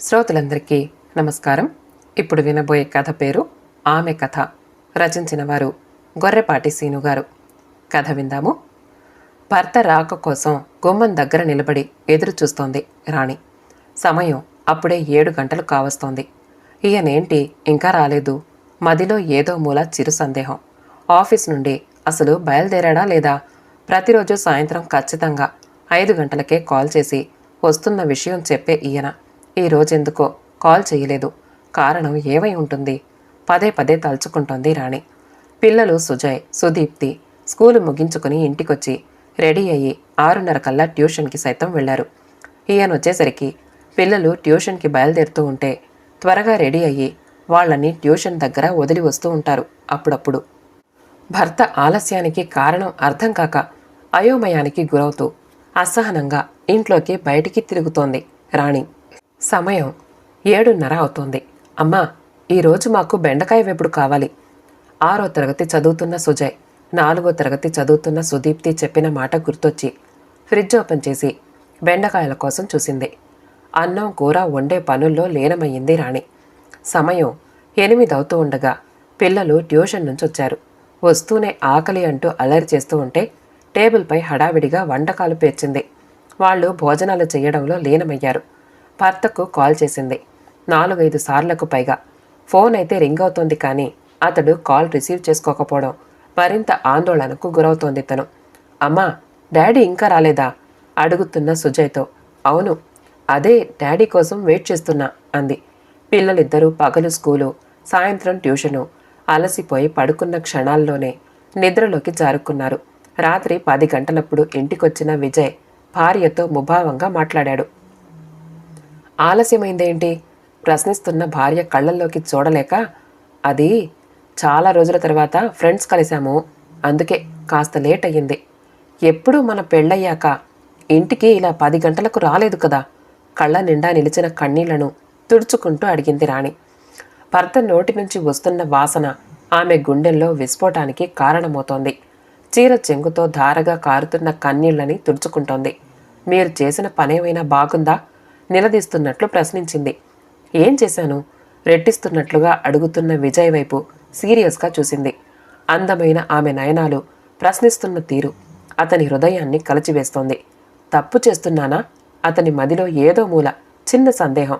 శ్రోతలందరికీ నమస్కారం. ఇప్పుడు వినబోయే కథ పేరు ఆమె కథ. రచించిన వారు గొర్రెపాటి సీను గారు. కథ విందాము. భర్త రాక కోసం గుమ్మం దగ్గర నిలబడి ఎదురు చూస్తోంది రాణి. సమయం అప్పుడే ఏడు గంటలు కావస్తోంది. ఈయనేంటి ఇంకా రాలేదు. మదిలో ఏదో మూల చిరు సందేహం. ఆఫీస్ నుండి అసలు బయలుదేరాడా లేదా? ప్రతిరోజు సాయంత్రం ఖచ్చితంగా ఐదు గంటలకే కాల్ చేసి వస్తున్న విషయం చెప్పే ఈయన. ఈ రోజెందుకో కాల్ చేయలేదు. కారణం ఏమై ఉంటుంది? పదే పదే తలుచుకుంటోంది రాణి. పిల్లలు సుజయ్ సుదీప్తి స్కూలు ముగించుకుని ఇంటికొచ్చి రెడీ అయ్యి ఆరున్నర కల్లా ట్యూషన్కి సైతం వెళ్ళారు ఈయన వచ్చేసరికి పిల్లలు ట్యూషన్కి బయలుదేరుతూ ఉంటే త్వరగా రెడీ అయ్యి వాళ్ళని ట్యూషన్ దగ్గర వదిలి వస్తూ ఉంటారు అప్పుడప్పుడు. భర్త ఆలస్యానికి కారణం అర్థం కాక అయోమయానికి గురవుతూ అసహనంగా ఇంట్లోకి బయటికి తిరుగుతోంది రాణి. సమయం ఏడున్నర అవుతోంది. అమ్మా ఈరోజు మాకు బెండకాయ వేపుడు కావాలి. ఆరో తరగతి చదువుతున్న సుజయ్ నాలుగో తరగతి చదువుతున్న సుదీప్తి చెప్పిన మాట గుర్తొచ్చి ఫ్రిడ్జ్ ఓపెన్ చేసి బెండకాయల కోసం చూసింది. అన్నం కూర వండే పనుల్లో లీనమయ్యింది రాణి. సమయం ఎనిమిది అవుతూ ఉండగా పిల్లలు ట్యూషన్ నుంచి వచ్చారు. వస్తూనే ఆకలి అంటూ అల్లరి చేస్తూ ఉంటే టేబుల్పై హడావిడిగా వంటకాలు పేర్చింది. వాళ్ళు భోజనాలు చేయడంలో లీనమయ్యారు. భర్తకు కాల్ చేసింది. నాలుగైదు సార్లకు పైగా. ఫోన్ అయితే రింగ్ అవుతోంది కానీ అతడు కాల్ రిసీవ్ చేసుకోకపోవడం మరింత ఆందోళనకు గురవుతోంది తను. అమ్మా డాడీ ఇంకా రాలేదా? అడుగుతున్న సుజయ్తో. అవును అదే డాడీ కోసం వెయిట్ చేస్తున్నా అంది. పిల్లలిద్దరూ పగలు స్కూలు సాయంత్రం ట్యూషను అలసిపోయి పడుకున్న క్షణాల్లోనే నిద్రలోకి జారుకున్నారు. రాత్రి పది గంటలప్పుడు ఇంటికొచ్చిన విజయ్ భార్యతో ముభావంగా మాట్లాడాడు. ఆలస్యమైందేంటి ప్రశ్నిస్తున్న భార్య కళ్ళల్లోకి చూడలేక అది చాలా రోజుల తర్వాత ఫ్రెండ్స్ కలిశాము. అందుకే కాస్త లేట్ అయ్యింది. ఎప్పుడూ మన పెళ్ళయ్యాక ఇంటికి ఇలా పది గంటలకు రాలేదు కదా? కళ్ళ నిండా నిలిచిన కన్నీళ్ళను తుడుచుకుంటూ అడిగింది రాణి. భర్త నోటి నుంచి వస్తున్న వాసన ఆమె గుండెల్లో విస్ఫోటానికి కారణమవుతోంది. చీర చెంగుతో ధారగా కారుతున్న కన్నీళ్ళని తుడుచుకుంటోంది. మీరు చేసిన పనేమైనా బాగుందా? నిలదీస్తున్నట్లు ప్రశ్నించింది. ఏం చేశాను? రెట్టిస్తున్నట్లుగా అడుగుతున్న విజయ్ వైపు సీరియస్గా చూసింది. అందమైన ఆమె నయనాలు ప్రశ్నిస్తున్న తీరు అతని హృదయాన్ని కలచివేస్తోంది. తప్పు చేస్తున్నానా? అతని మదిలో ఏదో మూల చిన్న సందేహం.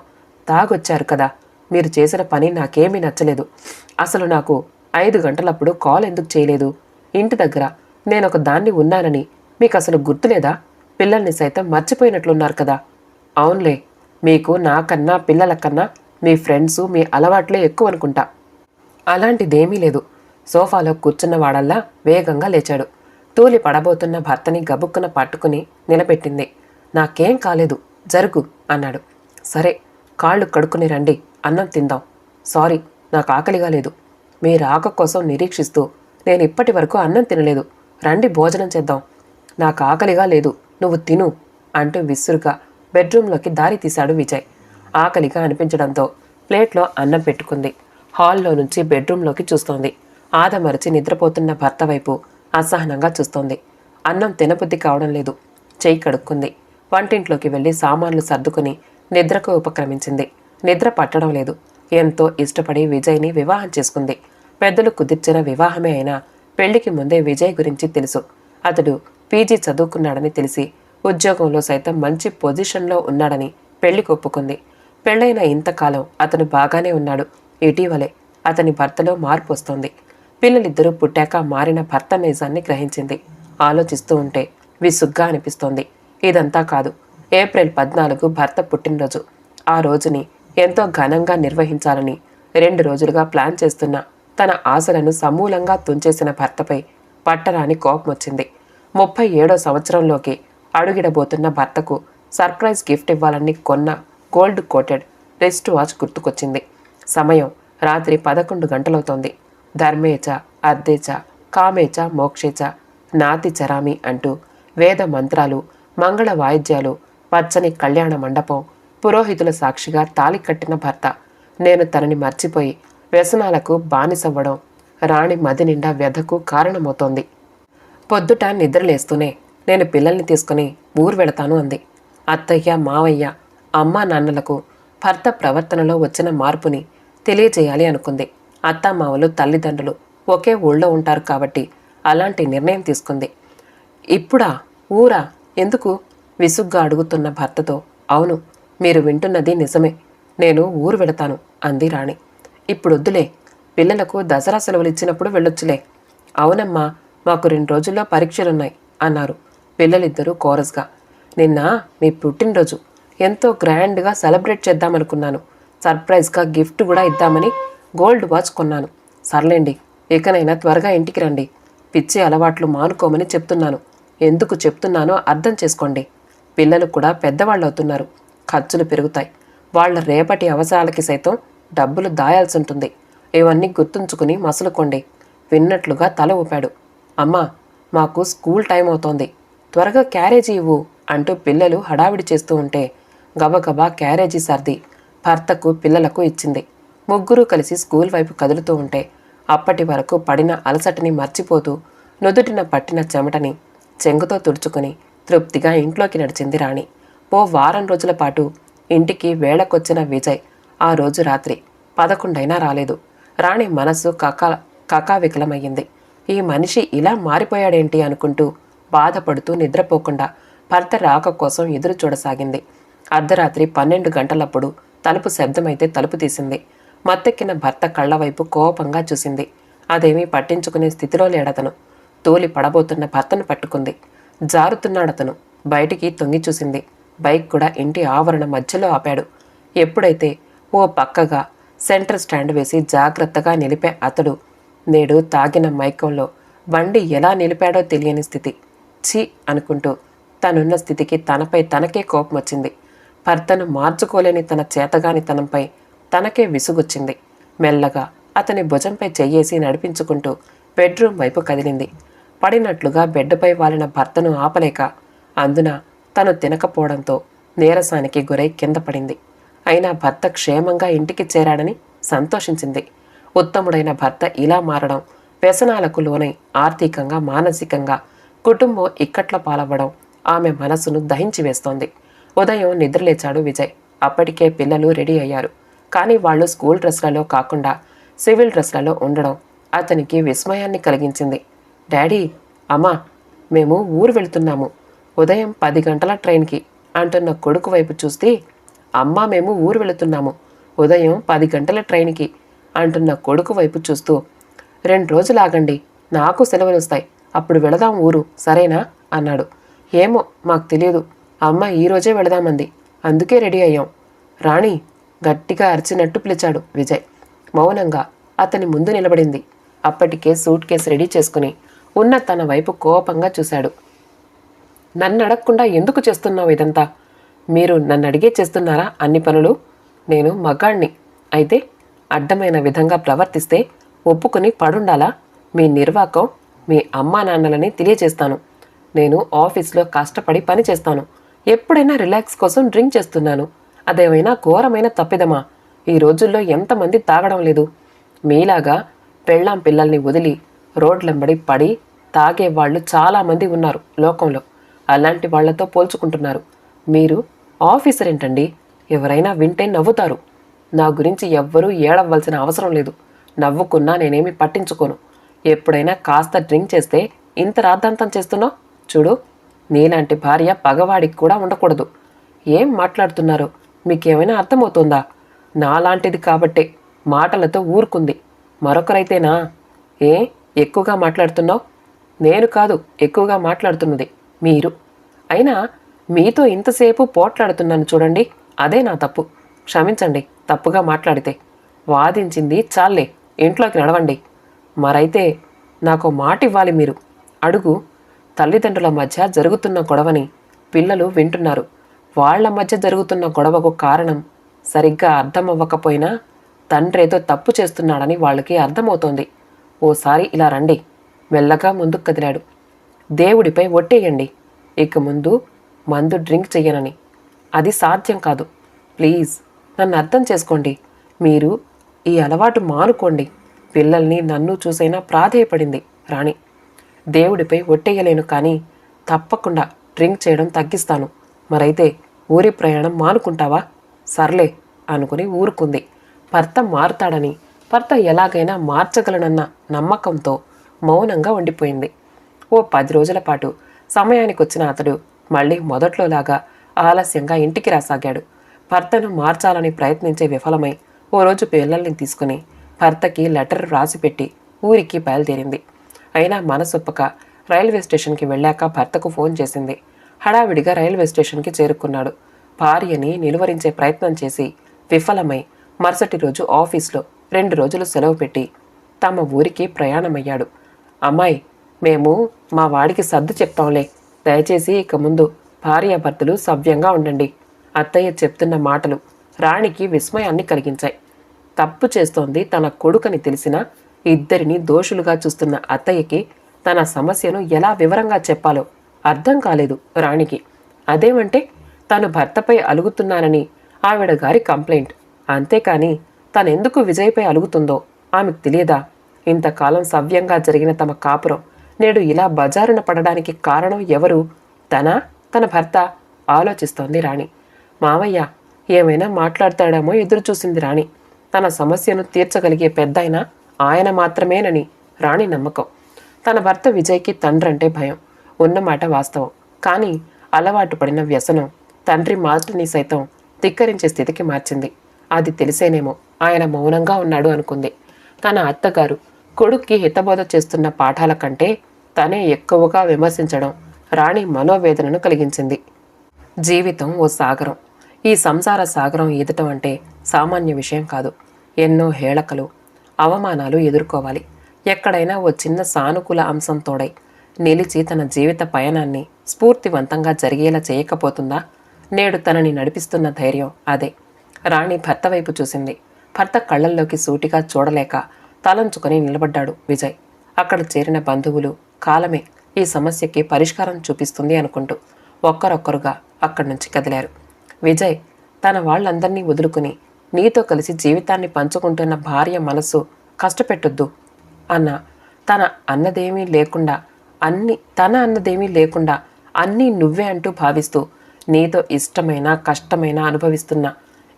తాగొచ్చారు కదా. మీరు చేసిన పని నాకేమీ నచ్చలేదు. అసలు నాకు ఐదు గంటలప్పుడు కాల్ ఎందుకు చేయలేదు? ఇంటి దగ్గర నేనొక దాన్ని ఉన్నానని. మీకు అసలు గుర్తులేదా? పిల్లల్ని సైతం మర్చిపోయినట్లున్నారు కదా. అవునులే మీకు నాకన్నా పిల్లల కన్నా మీ ఫ్రెండ్స్ మీ అలవాట్లే ఎక్కువ అనుకుంటా అలాంటిదేమీ లేదు. సోఫాలో కూర్చున్న వాడల్లా వేగంగా లేచాడు. తూలి పడబోతున్న భర్తని గబుక్కున పట్టుకుని నిలబెట్టింది. నాకేం కాలేదు జరుగు అన్నాడు. సరే కాళ్ళు కడుక్కుని రండి అన్నం తిందాం. సారీ నాకు ఆకలిగా లేదు. మీ రాక కోసం నిరీక్షిస్తూ నేను ఇప్పటి వరకు అన్నం తినలేదు. రండి భోజనం చేద్దాం. నాకు ఆకలిగా లేదు నువ్వు తిను అంటూ విసురుగా బెడ్రూమ్లోకి దారి తీశాడు విజయ్. ఆకలిగా అనిపించడంతో ప్లేట్లో అన్నం పెట్టుకుంది. హాల్లో నుంచి బెడ్రూమ్లోకి చూస్తోంది. ఆదమరచి నిద్రపోతున్న భర్త వైపు అసహనంగా చూస్తోంది. అన్నం తినబుద్ధి కావడం లేదు. చెయ్యి కడుక్కుంది. వంటింట్లోకి వెళ్ళి సామాన్లు సర్దుకుని నిద్రకు ఉపక్రమించింది. నిద్ర పట్టడం లేదు. ఎంతో ఇష్టపడి విజయ్ని వివాహం చేసుకుంది. పెద్దలు కుదిర్చిన వివాహమే అయినా పెళ్ళికి ముందే విజయ్ గురించి తెలుసు. అతడు పీజీ చదువుకున్నాడని తెలిసి ఉద్యోగంలో సైతం మంచి పొజిషన్లో ఉన్నాడని పెళ్ళి ఒప్పుకుంది పెళ్ళైన ఇంతకాలం అతను బాగానే ఉన్నాడు. ఇటీవలే అతని భర్తలో మార్పు వస్తోంది. పిల్లలిద్దరూ పుట్టాక మారిన భర్త నిజాన్ని గ్రహించింది. ఆలోచిస్తూ ఉంటే విసుగ్గా అనిపిస్తోంది. ఇదంతా కాదు ఏప్రిల్ పద్నాలుగు భర్త పుట్టినరోజు. ఆ రోజుని ఎంతో ఘనంగా నిర్వహించాలని రెండు రోజులుగా ప్లాన్ చేస్తున్న తన ఆశలను సమూలంగా తుంచేసిన భర్తపై పట్టరాని కోపం వచ్చింది ముప్పై ఏడో సంవత్సరంలోకి అడుగిడబోతున్న భర్తకు సర్ప్రైజ్ గిఫ్ట్ ఇవ్వాలని కొన్న గోల్డ్ కోటెడ్ రిస్ట్ వాచ్ గుర్తుకొచ్చింది. సమయం రాత్రి పదకొండు గంటలవుతోంది. ధర్మేచ అర్ధేచ కామేచ మోక్షేచ నాతి చరామి అంటూ వేద మంత్రాలు మంగళ వాయిద్యాలు పచ్చని కళ్యాణ మండపం పురోహితుల సాక్షిగా తాలి కట్టిన భర్త. నేను తనని మర్చిపోయి వ్యసనాలకు బానిసవ్వడం రాణి మది నిండా వ్యధకు కారణమవుతోంది. పొద్దుట నిద్రలేస్తూనే నేను పిల్లల్ని తీసుకుని ఊరు వెళతాను అంది. అత్తయ్య మావయ్య అమ్మా నాన్నలకు భర్త ప్రవర్తనలో వచ్చిన మార్పుని తెలియజేయాలి అనుకుంది. అత్తామావలు తల్లిదండ్రులు ఒకే ఊళ్ళో ఉంటారు కాబట్టి అలాంటి నిర్ణయం తీసుకుంది. ఇప్పుడా ఊరా? ఎందుకు? విసుగ్గా అడుగుతున్న భర్తతో అవును మీరు వింటున్నది నిజమే. నేను ఊరు వెళతాను అంది రాణి. ఇప్పుడొద్దులే పిల్లలకు దసరా సెలవులు ఇచ్చినప్పుడు వెళ్ళొచ్చులే. అవునమ్మా మాకు రెండు రోజుల్లో పరీక్షలున్నాయి అన్నారు. పిల్లలిద్దరూ కోరస్గా నిన్న మీ పుట్టినరోజు. ఎంతో గ్రాండ్గా సెలబ్రేట్ చేద్దామనుకున్నాను. సర్ప్రైజ్గా గిఫ్ట్ కూడా ఇద్దామని గోల్డ్ వాచ్ కొన్నాను. సర్లేండి ఇకనైనా త్వరగా ఇంటికి రండి. పిచ్చి అలవాట్లు మానుకోమని చెప్తున్నాను. ఎందుకు చెప్తున్నానో అర్థం చేసుకోండి. పిల్లలు కూడా పెద్దవాళ్ళు అవుతున్నారు ఖర్చులు పెరుగుతాయి. వాళ్ళ రేపటి అవసరాలకి సైతం డబ్బులు దాయాల్సి ఉంటుంది. ఇవన్నీ గుర్తుంచుకుని మసులుకోండి. విన్నట్లుగా తల ఊపాడు. అమ్మా మాకు స్కూల్ టైం అవుతోంది త్వరగా క్యారేజీ ఇవ్వు అంటూ పిల్లలు హడావిడి చేస్తూ ఉంటే గబగబా క్యారేజీ సర్ది భర్తకు పిల్లలకు ఇచ్చింది. ముగ్గురు కలిసి స్కూల్ వైపు కదులుతూ ఉంటే అప్పటి వరకు పడిన అలసటని మర్చిపోతూ నుదుటిన పట్టిన చెమటని చెంగుతో తుడుచుకుని తృప్తిగా ఇంట్లోకి నడిచింది రాణి. ఓ వారం రోజుల పాటు ఇంటికి వేళకొచ్చిన విజయ్ ఆ రోజు రాత్రి పదకొండైనా రాలేదు. రాణి మనస్సు కకా కకావికలమయ్యింది. ఈ మనిషి ఇలా మారిపోయాడేంటి అనుకుంటూ బాధపడుతూ నిద్రపోకుండా భర్త రాక కోసం ఎదురు చూడసాగింది. అర్ధరాత్రి పన్నెండు గంటలప్పుడు తలుపు శబ్దమైతే తలుపు తీసింది. మత్తెక్కిన భర్త కళ్ళ వైపు కోపంగా చూసింది. అదేమీ పట్టించుకునే స్థితిలో లేడతను. తోలి పడబోతున్న భర్తను పట్టుకుంది. జారుతున్నాడతను. బయటికి తొంగి చూసింది. బైక్ కూడా ఇంటి ఆవరణ మధ్యలో ఆపాడు. ఎప్పుడైతే ఓ పక్కగా సెంటర్ స్టాండ్ వేసి జాగ్రత్తగా నిలిపే అతడు నేడు తాగిన మైకంలో బండి ఎలా నిలిపాడో తెలియని స్థితి. ఛీ అనుకుంటూ తనున్న స్థితికి తనపై తనకే కోపం వచ్చింది. భర్తను మార్చుకోలేని తన చేతగాని తనంపై తనకే విసుగొచ్చింది. మెల్లగా అతని భుజంపై చెయ్యేసి నడిపించుకుంటూ బెడ్రూమ్ వైపు కదిలింది. పడినట్లుగా బెడ్పై వాలిన భర్తను ఆపలేక అందున తను తినకపోవడంతో నీరసానికి గురై కింద పడింది. అయినా భర్త క్షేమంగా ఇంటికి చేరాడని సంతోషించింది. ఉత్తముడైన భర్త ఇలా మారడం వ్యసనాలకు లోనై ఆర్థికంగా మానసికంగా కుటుంబం ఇక్కట్ల పాలవ్వడం ఆమె మనసును దహించి వేస్తోంది. ఉదయం నిద్రలేచాడు విజయ్. అప్పటికే పిల్లలు రెడీ అయ్యారు. కానీ వాళ్ళు స్కూల్ డ్రెస్లలో కాకుండా సివిల్ డ్రెస్లలో ఉండడం అతనికి విస్మయాన్ని కలిగించింది. డాడీ అమ్మా మేము ఊరు వెళ్తున్నాము. ఉదయం పది గంటల ట్రైన్కి అంటున్న కొడుకు వైపు చూస్తే అమ్మా మేము ఊరు వెళుతున్నాము. ఉదయం పది గంటల ట్రైన్కి అంటున్న కొడుకు వైపు చూస్తూ రెండు రోజులు ఆగండి. నాకు సెలవులు వస్తాయి అప్పుడు వెళదాం ఊరు సరేనా? అన్నాడు. ఏమో మాకు తెలియదు. అమ్మ ఈరోజే వెళదామంది. అందుకే రెడీ అయ్యాం. రాణి గట్టిగా అరిచినట్టు పిలిచాడు విజయ్. మౌనంగా అతని ముందు నిలబడింది. అప్పటికే సూట్ కేసు రెడీ చేసుకుని ఉన్న తన వైపు కోపంగా చూశాడు. నన్ను అడగకుండా ఎందుకు చేస్తున్నావు ఇదంతా? మీరు నన్ను అడిగే చేస్తున్నారా అన్ని పనులు? నేను మగాణ్ణి. అయితే అడ్డమైన విధంగా ప్రవర్తిస్తే ఒప్పుకుని పడుండాలా? మీ నిర్వాకం మీ అమ్మా నాన్నలని తెలియజేస్తాను నేను ఆఫీస్లో కష్టపడి పని చేస్తాను. ఎప్పుడైనా రిలాక్స్ కోసం డ్రింక్ చేస్తున్నాను. అదేమైనా ఘోరమైన తప్పిదమా? ఈ రోజుల్లో ఎంతమంది తాగడం లేదు. మీలాగా పెళ్ళాం పిల్లల్ని వదిలి రోడ్లెంబడి పడి తాగే వాళ్ళు చాలామంది ఉన్నారు లోకంలో. అలాంటి వాళ్ళతో పోల్చుకుంటున్నారు. మీరు ఆఫీసర్ ఏంటండి? ఎవరైనా వింటే నవ్వుతారు. నా గురించి ఎవ్వరూ ఏడవలసిన అవసరం లేదు. నవ్వుకున్నా నేనేమి పట్టించుకోను. ఎప్పుడైనా కాస్త డ్రింక్ చేస్తే ఇంత రాద్ధాంతం చేస్తున్నావు? చూడు నీలాంటి భార్య పగవాడికి కూడా ఉండకూడదు. ఏం మాట్లాడుతున్నారు? మీకేమైనా అర్థమవుతుందా? నాలాంటిది కాబట్టే మాటలతో ఊరుకుంది. మరొకరైతేనా? ఏ ఎక్కువగా మాట్లాడుతున్నావు? నేను కాదు ఎక్కువగా మాట్లాడుతున్నది మీరు. అయినా మీతో ఇంతసేపు పోట్లాడుతున్నాను చూడండి అదే నా తప్పు. క్షమించండి తప్పుగా మాట్లాడితే. వాదించింది చాలే ఇంట్లోకి నడవండి. మరైతే నాకు మాట ఇవ్వాలి మీరు. అడుగు. తల్లిదండ్రుల మధ్య జరుగుతున్న గొడవని పిల్లలు వింటున్నారు. వాళ్ళ మధ్య జరుగుతున్న గొడవకు కారణం సరిగ్గా అర్థమవ్వకపోయినా తండ్రేదో తప్పు చేస్తున్నాడని వాళ్ళకి అర్థమవుతోంది. ఓసారి ఇలా రండి. మెల్లగా ముందుకు కదిలాడు. దేవుడిపై ఒట్టేయండి. ఇక ముందు మందు డ్రింక్ చెయ్యనని. అది సాధ్యం కాదు. ప్లీజ్ నన్ను అర్థం చేసుకోండి. మీరు ఈ అలవాటు మానుకోండి. పిల్లల్ని నన్ను చూసైనా ప్రాధేయపడింది రాణి. దేవుడిపై ఒట్టేయలేను కానీ తప్పకుండా డ్రింక్ చేయడం తగ్గిస్తాను. మరైతే ఊరి ప్రయాణం మానుకుంటావా? సర్లే అనుకుని ఊరుకుంది. భర్త మారుతాడని భర్త ఎలాగైనా మార్చగలనన్న నమ్మకంతో మౌనంగా ఉండిపోయింది. ఓ పది రోజుల పాటు సమయానికి వచ్చిన అతడు మళ్ళీ మొదట్లోలాగా ఆలస్యంగా ఇంటికి రాసాగాడు. భర్తను మార్చాలని ప్రయత్నించే విఫలమై ఓ రోజు పిల్లల్ని తీసుకుని భర్తకి లెటర్ రాసిపెట్టి ఊరికి బయలుదేరింది. అయినా మనసొప్పక రైల్వే స్టేషన్కి వెళ్ళాక భర్తకు ఫోన్ చేసింది. హడావిడిగా రైల్వే స్టేషన్కి చేరుకున్నాడు. భార్యని నిలువరించే ప్రయత్నం చేసి విఫలమై మరుసటి రోజు ఆఫీస్లో రెండు రోజులు సెలవు పెట్టి తమ ఊరికి ప్రయాణమయ్యాడు. అమ్మాయి మేము మా వాడికి సర్దు చెప్తాంలే. దయచేసి ఇక ముందు భార్యాభర్తలు సవ్యంగా ఉండండి. అత్తయ్య చెప్తున్న మాటలు రాణికి విస్మయాన్ని కలిగించాయి. తప్పు చేస్తోంది తన కొడుకని తెలిసిన ఇద్దరిని దోషులుగా చూస్తున్న అత్తయ్యకి తన సమస్యను ఎలా వివరంగా చెప్పాలో అర్థం కాలేదు రాణికి. అదేమంటే తను భర్తపై అలుగుతున్నానని ఆవిడ గారి కంప్లైంట్. అంతేకాని తనెందుకు విజయ్పై అలుగుతుందో ఆమెకు తెలియదా? ఇంతకాలం సవ్యంగా జరిగిన తమ కాపురం నేడు ఇలా బజారున పడడానికి కారణం ఎవరు? తన? తన భర్త? ఆలోచిస్తోంది రాణి. మావయ్య ఏమైనా మాట్లాడతాడేమో ఎదురు చూసింది రాణి. తన సమస్యను తీర్చగలిగే పెద్దయిన ఆయన మాత్రమేనని రాణి నమ్మకం. తన భర్త విజయ్కి తండ్రంటే భయం. ఉన్నమాట వాస్తవం. కానీ అలవాటు పడిన వ్యసనం తండ్రి మాటని సైతం ధిక్కరించే స్థితికి మార్చింది. అది తెలిసేనేమో ఆయన మౌనంగా ఉన్నాడు అనుకుంది. తన అత్తగారు కొడుక్కి హితబోధ చేస్తున్న పాఠాల కంటే తనే ఎక్కువగా విమర్శించడం రాణి మనోవేదనను కలిగించింది. జీవితం ఓ సాగరం. ఈ సంసార సాగరం ఈదటం అంటే సామాన్య విషయం కాదు. ఎన్నో హేళకలు అవమానాలు ఎదుర్కోవాలి. ఎక్కడైనా ఓ చిన్న సానుకూల అంశం తోడై నిలిచి తన జీవిత పయనాన్ని స్ఫూర్తివంతంగా జరిగేలా చేయకపోతుందా? నేడు తనని నడిపిస్తున్న ధైర్యం అదే. రాణి భర్త వైపు చూసింది. భర్త కళ్ళల్లోకి సూటిగా చూడలేక తలంచుకొని నిలబడ్డాడు విజయ్. అక్కడ చేరిన బంధువులు కాలమే ఈ సమస్యకి పరిష్కారం చూపిస్తుంది అనుకుంటూ ఒక్కరొక్కరుగా అక్కడి నుంచి కదిలారు. విజయ్ తన వాళ్ళందరినీ వదులుకుని నీతో కలిసి జీవితాన్ని పంచుకుంటున్న భార్య మనసు కష్టపెట్టొద్దు అన్న. తన అన్నదేమీ లేకుండా అన్ని తన అన్నదేమీ లేకుండా అన్నీ నువ్వే అంటూ భావిస్తూ నీతో ఇష్టమైన కష్టమైన అనుభవిస్తున్న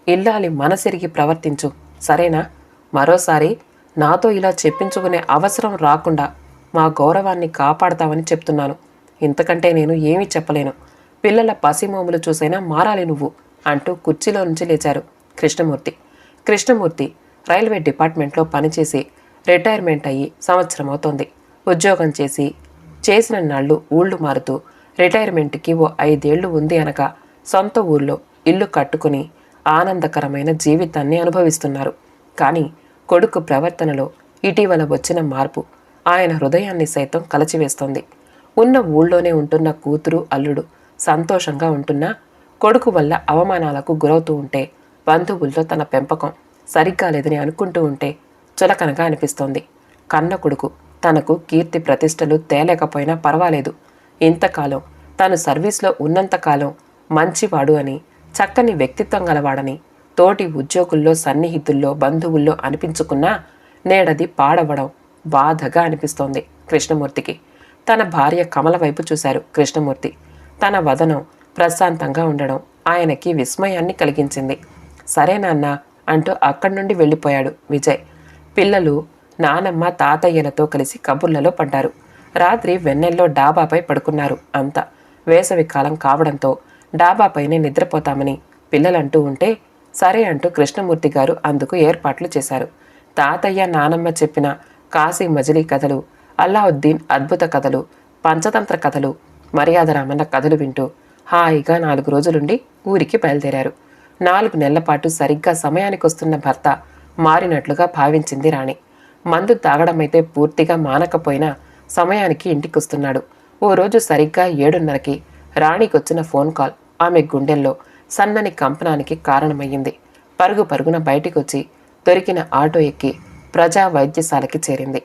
ఇల్లాలి మనసెరిగి ప్రవర్తించు. సరేనా? మరోసారి నాతో ఇలా చెప్పించుకునే అవసరం రాకుండా మా గౌరవాన్ని కాపాడతామని చెప్తున్నాను. ఇంతకంటే నేను ఏమీ చెప్పలేను. పిల్లల పసిమోములు చూసైనా మారాలి నువ్వు అంటూ కుర్చీలో నుంచి లేచారు. కృష్ణమూర్తి. కృష్ణమూర్తి రైల్వే డిపార్ట్మెంట్లో పనిచేసి రిటైర్మెంట్ అయ్యి సంవత్సరం అవుతోంది ఉద్యోగం చేసి చేసిన నాళ్ళు ఊళ్ళు మారుతూ రిటైర్మెంట్కి ఓ ఐదేళ్ళు ఉంది అనక సొంత ఊళ్ళో ఇల్లు కట్టుకుని ఆనందకరమైన జీవితాన్ని అనుభవిస్తున్నారు. కానీ కొడుకు ప్రవర్తనలో ఇటీవల వచ్చిన మార్పు ఆయన హృదయాన్ని సైతం కలచివేస్తోంది. ఉన్న ఊళ్ళోనే ఉంటున్న కూతురు అల్లుడు సంతోషంగా ఉంటున్నా కొడుకు వల్ల అవమానాలకు గురవుతూ ఉంటే బంధువుల్లో తన పెంపకం సరిగ్గా లేదని అనుకుంటూ ఉంటే చులకనగా అనిపిస్తోంది. కన్న కొడుకు తనకు కీర్తి ప్రతిష్టలు తేలేకపోయినా పర్వాలేదు. ఇంతకాలం తాను సర్వీస్లో ఉన్నంతకాలం మంచివాడు అని చక్కని వ్యక్తిత్వం గలవాడని తోటి ఉద్యోగుల్లో సన్నిహితుల్లో బంధువుల్లో అనిపించుకున్నా నేడది పాడవడం బాధగా అనిపిస్తోంది కృష్ణమూర్తికి. తన భార్య కమల వైపు చూశారు కృష్ణమూర్తి. తన వదనం ప్రశాంతంగా ఉండడం ఆయనకి విస్మయాన్ని కలిగించింది. సరే నాన్న అంటూ అక్కడి నుండి వెళ్ళిపోయాడు విజయ్. పిల్లలు నానమ్మ తాతయ్యలతో కలిసి కబుర్లలో పడ్డారు. రాత్రి వెన్నెల్లో డాబాపై పడుకున్నారు అంతా. వేసవి కాలం కావడంతో డాబాపైనే నిద్రపోతామని పిల్లలంటూ ఉంటే సరే అంటూ కృష్ణమూర్తి గారు అందుకు ఏర్పాట్లు చేశారు. తాతయ్య నానమ్మ చెప్పిన కాశీ మజిలీ కథలు అల్లావుద్దీన్ అద్భుత కథలు పంచతంత్ర కథలు మర్యాద రామన్న కథలు వింటూ హాయిగా నాలుగు రోజులుండి ఊరికి బయలుదేరారు. నాలుగు నెలల పాటు సరిగ్గా సమయానికి వస్తున్న భర్త మారినట్లుగా భావించింది రాణి. మందు తాగడమైతే పూర్తిగా మానకపోయినా సమయానికి ఇంటికొస్తున్నాడు. ఓ రోజు సరిగ్గా ఏడున్నరకి రాణికొచ్చిన ఫోన్ కాల్ ఆమె గుండెల్లో సన్నని కంపనానికి కారణమయ్యింది. పరుగు పరుగున బయటికొచ్చి దొరికిన ఆటో ఎక్కి ప్రజా వైద్యశాలకి చేరింది.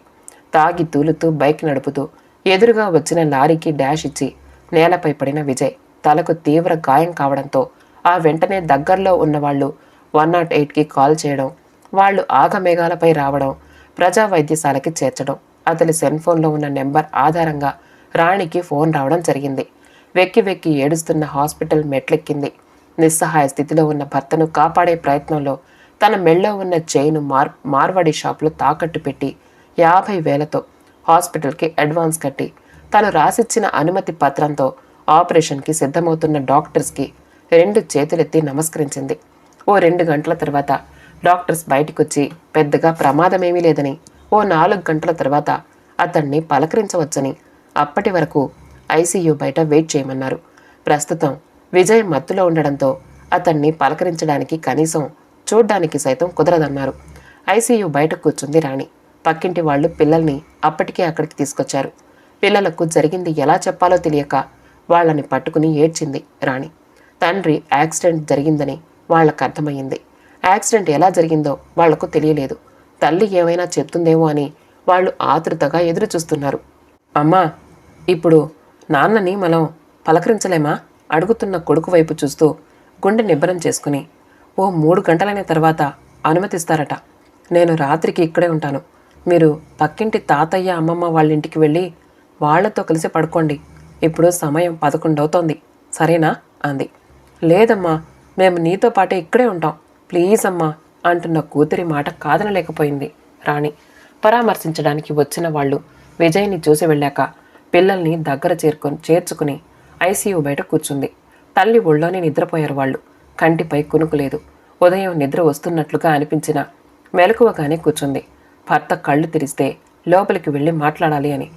తాగి తూలుతూ బైక్ నడుపుతూ ఎదురుగా వచ్చిన లారీకి డాష్ ఇచ్చి నేలపై పడిన విజయ్ తలకు తీవ్ర గాయం కావడంతో ఆ వెంటనే దగ్గరలో ఉన్న వాళ్ళు వన్ నాట్ ఎయిట్కి కాల్ చేయడం వాళ్ళు ఆగమేఘాలపై రావడం ప్రజా వైద్యశాలకి చేర్చడం. అతని సెల్ ఫోన్లో ఉన్న నెంబర్ ఆధారంగా రాణికి ఫోన్ రావడం జరిగింది. వెక్కి వెక్కి ఏడుస్తున్న హాస్పిటల్ మెట్లెక్కింది. నిస్సహాయ స్థితిలో ఉన్న భర్తను కాపాడే ప్రయత్నంలో తన మెళ్ళో ఉన్న చైను మార్ మార్వాడి షాప్లో తాకట్టు పెట్టి యాభై వేలతో హాస్పిటల్కి అడ్వాన్స్ కట్టి తను రాసిచ్చిన అనుమతి పత్రంతో ఆపరేషన్కి సిద్ధమవుతున్న డాక్టర్స్కి రెండు చేతులెత్తి నమస్కరించింది. ఓ రెండు గంటల తర్వాత డాక్టర్స్ బయటికొచ్చి పెద్దగా ప్రమాదమేమీ లేదని ఓ నాలుగు గంటల తర్వాత అతన్ని పలకరించవచ్చని అప్పటి వరకు ఐసీయూ బయట వెయిట్ చేయమన్నారు. ప్రస్తుతం విజయ్ మత్తులో ఉండడంతో అతన్ని పలకరించడానికి కనీసం చూడ్డానికి సైతం కుదరదన్నారు. ఐసీయూ బయట కూర్చుంది రాణి. పక్కింటి వాళ్ళు పిల్లల్ని అప్పటికే అక్కడికి తీసుకొచ్చారు. పిల్లలకు జరిగింది ఎలా చెప్పాలో తెలియక వాళ్ళని పట్టుకుని ఏడ్చింది రాణి. తండ్రి యాక్సిడెంట్ జరిగిందని వాళ్ళకు అర్థమయ్యింది. యాక్సిడెంట్ ఎలా జరిగిందో వాళ్ళకు తెలియలేదు. తల్లి ఏమైనా చెప్తుందేమో అని వాళ్ళు ఆతృతగా ఎదురు చూస్తున్నారు అమ్మా ఇప్పుడు నాన్నని మనం పలకరించలేమా? అడుగుతున్న కొడుకు వైపు చూస్తూ గుండె నిబ్బరం చేసుకుని ఓ మూడు గంటలైన తర్వాత అనుమతిస్తారట. నేను రాత్రికి ఇక్కడే ఉంటాను. మీరు పక్కింటి తాతయ్య అమ్మమ్మ వాళ్ళ ఇంటికి వెళ్ళి వాళ్ళతో కలిసి పడుకోండి. ఇప్పుడు సమయం పదకొండవుతోంది. సరేనా? అంది. లేదమ్మా మేము నీతో పాటే ఇక్కడే ఉంటాం. ప్లీజ్ అమ్మా అంటున్న కూతురి మాట కాదనలేకపోయింది రాణి. పరామర్శించడానికి వచ్చిన వాళ్ళు విజయ్ని చూసి వెళ్ళాక పిల్లల్ని దగ్గర చేరుకొని చేర్చుకుని ఐసీయూ బయట కూర్చుంది. తల్లి ఒళ్ళోనే నిద్రపోయారు వాళ్ళు. కంటిపై కునుకులేదు ఉదయం నిద్ర వస్తున్నట్లుగా అనిపించిన మెలకువగానే కూర్చుంది. భర్త కళ్ళు తెరిస్తే లోపలికి వెళ్ళి మాట్లాడాలి అని.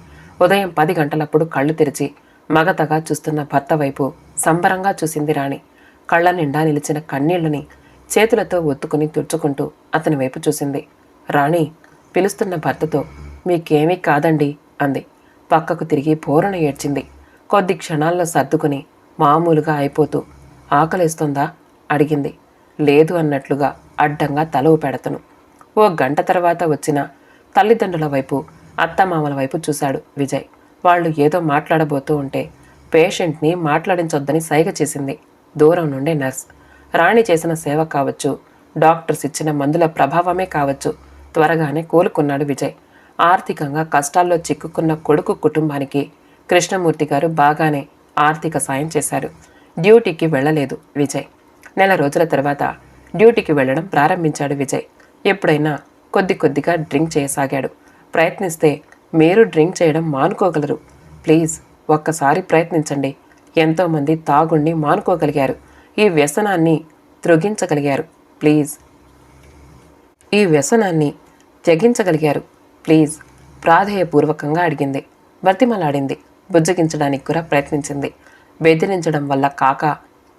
ఉదయం పది గంటలప్పుడు కళ్ళు తెరిచి మగతగా చూస్తున్న భర్త వైపు సంబరంగా చూసింది రాణి. కళ్ళ నిండా నిలిచిన కన్నీళ్ళని చేతులతో ఒత్తుకుని తుడుచుకుంటూ అతని వైపు చూసింది. రాణి పిలుస్తున్న భర్తతో మీకేమీ కాదండి అంది. పక్కకు తిరిగి పూరణ ఏడ్చింది. కొద్ది క్షణాల్లో సర్దుకుని మామూలుగా అయిపోతూ ఆకలిస్తుందా? అడిగింది. లేదు అన్నట్లుగా అడ్డంగా తల ఊపెడతను. ఓ గంట తర్వాత వచ్చిన తల్లిదండ్రుల వైపు అత్తమామల వైపు చూశాడు విజయ్. వాళ్ళు ఏదో మాట్లాడబోతూ ఉంటే పేషెంట్ని మాట్లాడించొద్దని సైగ చేసింది. దూరం నుండే నర్స్. రాణి చేసిన సేవ కావచ్చు డాక్టర్స్ ఇచ్చిన మందుల ప్రభావమే కావచ్చు. త్వరగానే కోలుకున్నాడు విజయ్. ఆర్థికంగా కష్టాల్లో చిక్కుకున్న కొడుకు కుటుంబానికి కృష్ణమూర్తి గారు బాగానే ఆర్థిక సాయం చేశారు. డ్యూటీకి వెళ్ళలేదు విజయ్. నెల రోజుల తర్వాత డ్యూటీకి వెళ్ళడం ప్రారంభించాడు విజయ్. ఎప్పుడైనా కొద్ది కొద్దిగా డ్రింక్ చేయసాగాడు. ప్రయత్నిస్తే మీరు డ్రింక్ చేయడం మానుకోగలరు. ప్లీజ్ ఒక్కసారి ప్రయత్నించండి. ఎంతోమంది తాగుణ్ణి మానుకోగలిగారు. ఈ వ్యసనాన్ని త్రొగించగలిగారు. ప్లీజ్. ఈ వ్యసనాన్ని త్యగించగలిగారు ప్లీజ్. ప్రాధేయపూర్వకంగా అడిగింది. బతిమలాడింది. బుజ్జగించడానికి కూడా ప్రయత్నించింది. బెదిరించడం వల్ల కాక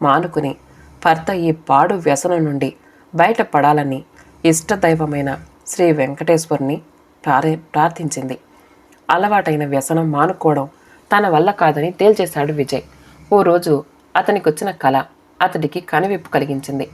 మానుకుని భర్త ఈ పాడు వ్యసనం నుండి బయటపడాలని ఇష్టదైవమైన శ్రీ వెంకటేశ్వరుని ప్రారే ప్రార్థించింది. అలవాటైన వ్యసనం మానుకోవడం తన వల్ల కాదని తేల్చేశాడు విజయ్. ఓ రోజు అతనికి వచ్చిన కళ అతడికి కనువిప్పు కలిగించింది.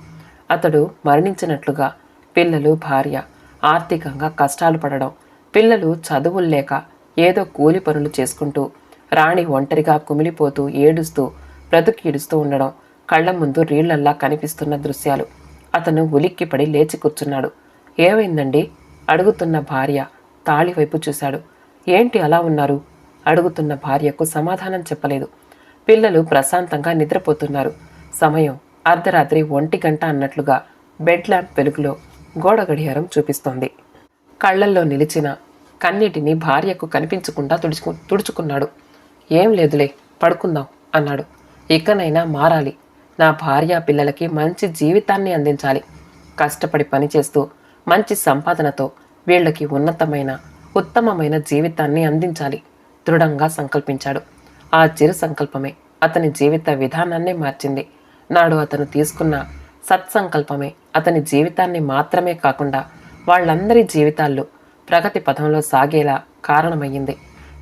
అతడు మరణించినట్లుగా పిల్లలు భార్య ఆర్థికంగా కష్టాలు పడడం పిల్లలు చదువులు లేక ఏదో కూలి పనులు చేసుకుంటూ రాణి ఒంటరిగా కుమిలిపోతూ ఏడుస్తూ బ్రతుకీడుస్తూ ఉండడం కళ్ళ ముందు రీళ్ళల్లా కనిపిస్తున్న దృశ్యాలు. అతను ఉలిక్కిపడి లేచి కూర్చున్నాడు. ఏమైందండి? అడుగుతున్న భార్య తాళి వైపు చూశాడు. ఏంటి అలా ఉన్నారు? అడుగుతున్న భార్యకు సమాధానం చెప్పలేదు. పిల్లలు ప్రశాంతంగా నిద్రపోతున్నారు. సమయం అర్ధరాత్రి ఒంటి గంట అన్నట్లుగా బెడ్ ల్యాంప్ వెలుగులో గోడ గడియారం చూపిస్తోంది. కళ్ళల్లో నిలిచిన కన్నీటిని భార్యకు కనిపించకుండా తుడుచుకు తుడుచుకున్నాడు. ఏం లేదులే పడుకుందాం అన్నాడు. ఇకనైనా మారాలి. నా భార్య పిల్లలకి మంచి జీవితాన్ని అందించాలి. కష్టపడి పనిచేస్తూ మంచి సంపాదనతో వీళ్ళకి ఉన్నతమైన ఉత్తమమైన జీవితాన్ని అందించాలి దృఢంగా సంకల్పించాడు. ఆ చిరు సంకల్పమే. అతని జీవిత విధానాన్నే మార్చింది. నాడు అతను తీసుకున్న సత్సంకల్పమే. అతని జీవితాన్ని మాత్రమే కాకుండా వాళ్ళందరి జీవితాల్లో ప్రగతి పథంలో సాగేలా కారణమయ్యింది.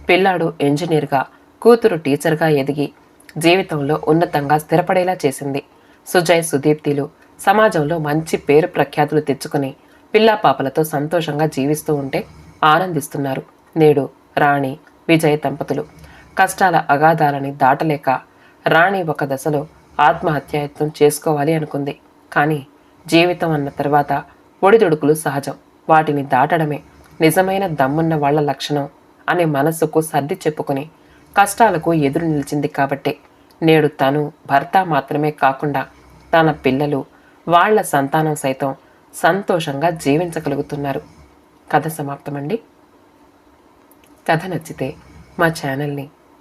పిల్లాడు ఇంజనీర్గా కూతురు టీచర్గా ఎదిగి జీవితంలో ఉన్నతంగా స్థిరపడేలా చేసింది. సుజయ్ సుదీప్తిలు సమాజంలో మంచి పేరు ప్రఖ్యాతులు తెచ్చుకుని పిల్లా పాపలతో సంతోషంగా జీవిస్తూ ఉంటే ఆనందిస్తున్నారు. నేడు రాణి విజయ్ దంపతులు. కష్టాల అగాధాలని దాటలేక రాణి ఒక దశలో ఆత్మహత్యాయత్నం చేసుకోవాలి అనుకుంది. కానీ జీవితం అన్న తర్వాత ఒడిదుడుకులు సహజం. వాటిని దాటడమే నిజమైన దమ్మున్న వాళ్ళ లక్షణం అనే మనస్సుకు సర్ది చెప్పుకుని కష్టాలకు ఎదురు నిలిచింది కాబట్టే నేడు తను భర్త మాత్రమే కాకుండా తన పిల్లలు వాళ్ళ సంతానం సైతం సంతోషంగా జీవించగలుగుతున్నారు. కథ సమాప్తమండి. కథ నచ్చితే మా ఛానల్ని